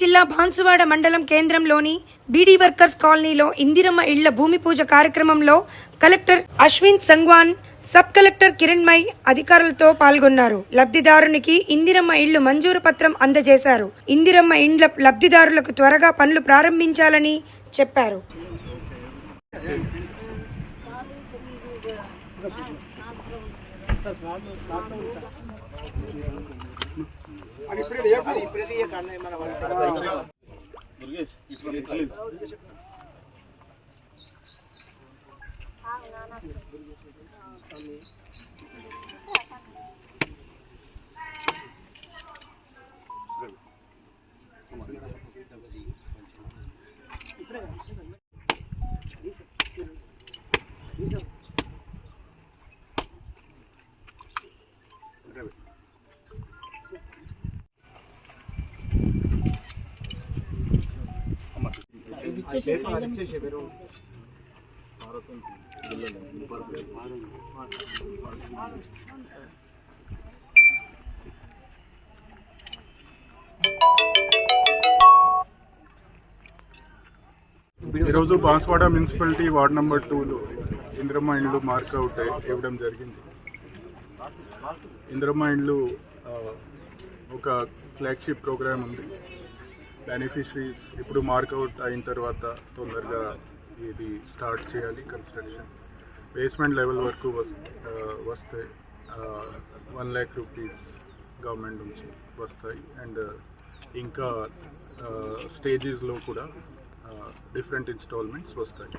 జిల్లా బాన్సువాడ మండలం కేంద్రంలోని బీడీ వర్కర్స్ కాలనీలో ఇందిరమ్మ ఇళ్ళ భూమి పూజ కార్యక్రమంలో collector Ashwin Sangwan sub collector Kiranmayi అధికారులతో పాల్గొన్నారు. లబ్ధిదారునికి ఇందిరమ్మ ఇళ్ళు మంజూరు పత్రం అందజేశారు. ఇందిరమ్మ ఇండ్ల లబ్ధిదారులకు త్వరగా పనులు ప్రారంభించాలని చెప్పారు. ఇప్పుడే ఈరోజు బాన్స్వాడ మున్సిపాలిటీ వార్డ్ నెంబర్ టూలో ఇంద్రమ్మ ఇండ్లు మార్క్ అవుట్ ఇవ్వడం జరిగింది. ఇంద్రమైండ్లు ఒక ఫ్లాగ్షిప్ ప్రోగ్రామ్ ఉంది. బెనిఫిషరీ ఇప్పుడు మార్కౌట్ అయిన తర్వాత తొందరగా ఇది స్టార్ట్ చేయాలి కన్స్ట్రక్షన్ బేస్మెంట్ లెవెల్ వరకు వస్తే వన్ ల్యాక్ రూపీస్ గవర్నమెంట్ నుంచి వస్తాయి. అండ్ ఇంకా స్టేజెస్లో కూడా డిఫరెంట్ ఇన్స్టాల్మెంట్స్ వస్తాయి.